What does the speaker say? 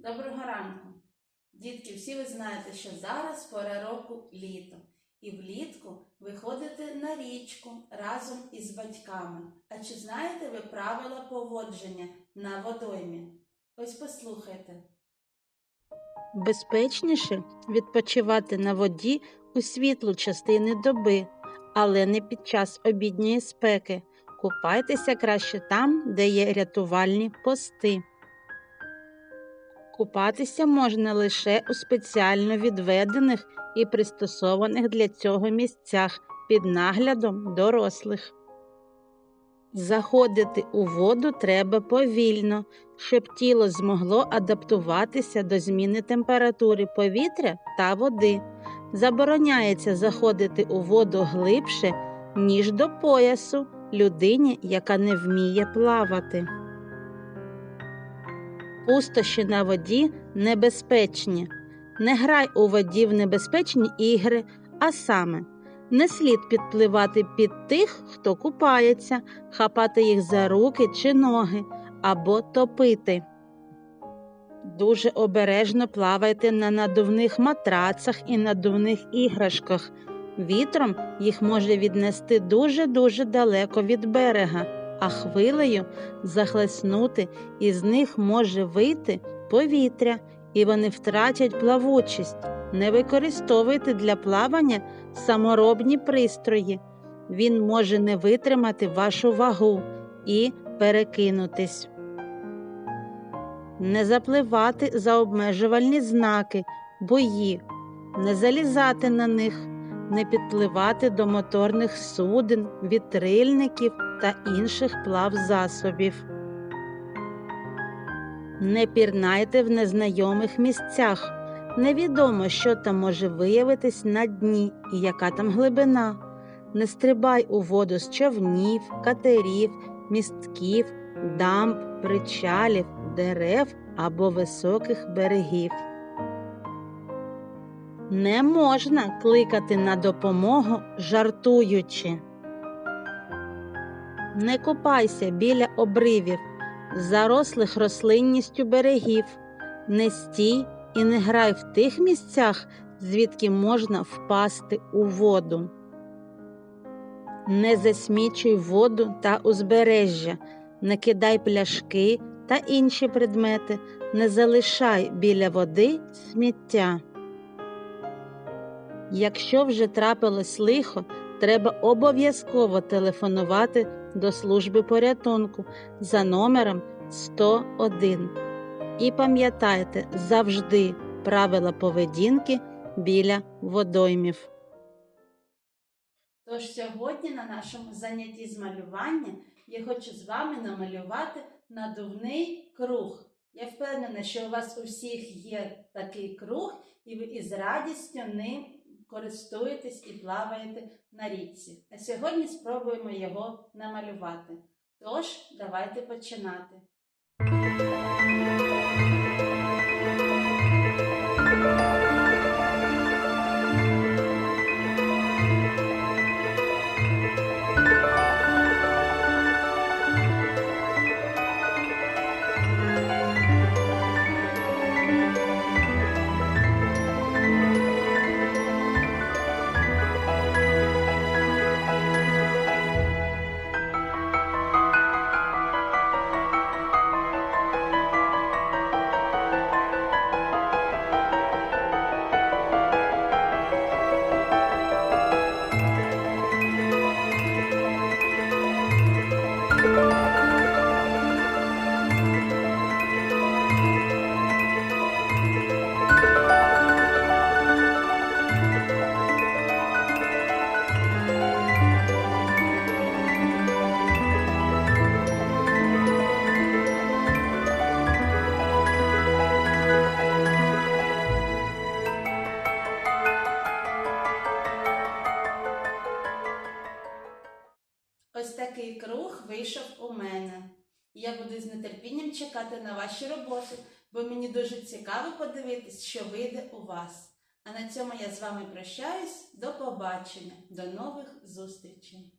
Доброго ранку! Дітки, всі ви знаєте, що зараз пора року літо. І влітку ви ходите на річку разом із батьками. А чи знаєте ви правила поводження на водоймі? Ось послухайте. Безпечніше відпочивати на воді у світлу частини доби, але не під час обідньої спеки. Купайтеся краще там, де є рятувальні пости. Купатися можна лише у спеціально відведених і пристосованих для цього місцях під наглядом дорослих. Заходити у воду треба повільно, щоб тіло змогло адаптуватися до зміни температури повітря та води. Забороняється заходити у воду глибше, ніж до поясу людині, яка не вміє плавати. Пустощі на воді небезпечні. Не грай у воді в небезпечні ігри, а саме не слід підпливати під тих, хто купається, хапати їх за руки чи ноги або топити. Дуже обережно плавайте на надувних матрацах і надувних іграшках. Вітром їх може віднести дуже-дуже далеко від берега, а хвилею захлеснути, і з них може вийти повітря, і вони втратять плавучість. Не використовуйте для плавання саморобні пристрої. Він може не витримати вашу вагу і перекинутись. Не запливати за обмежувальні знаки, бої, не залізати на них, не підпливати до моторних суден, вітрильників та інших плавзасобів. Не пірнайте в незнайомих місцях. Невідомо, що там може виявитись на дні і яка там глибина. Не стрибай у воду з човнів, катерів, містків, дамб, причалів, дерев або високих берегів. Не можна кликати на допомогу, жартуючи. Не купайся біля обривів, зарослих рослинністю берегів, не стій і не грай в тих місцях, звідки можна впасти у воду. Не засмічуй воду та узбережжя, не кидай пляшки та інші предмети, не залишай біля води сміття. Якщо вже трапилось лихо, треба обов'язково телефонувати до служби порятунку за номером 101. І пам'ятайте завжди правила поведінки біля водоймів. Тож сьогодні на нашому занятті з малювання я хочу з вами намалювати надувний круг. Я впевнена, що у вас у всіх є такий круг, і ви із радістю ним користуєтесь і плаваєте на річці. А сьогодні спробуємо його намалювати. Тож, давайте починати. Ось такий круг вийшов у мене. Я буду з нетерпінням чекати на ваші роботи, бо мені дуже цікаво подивитись, що вийде у вас. А на цьому я з вами прощаюсь. До побачення, до нових зустрічей!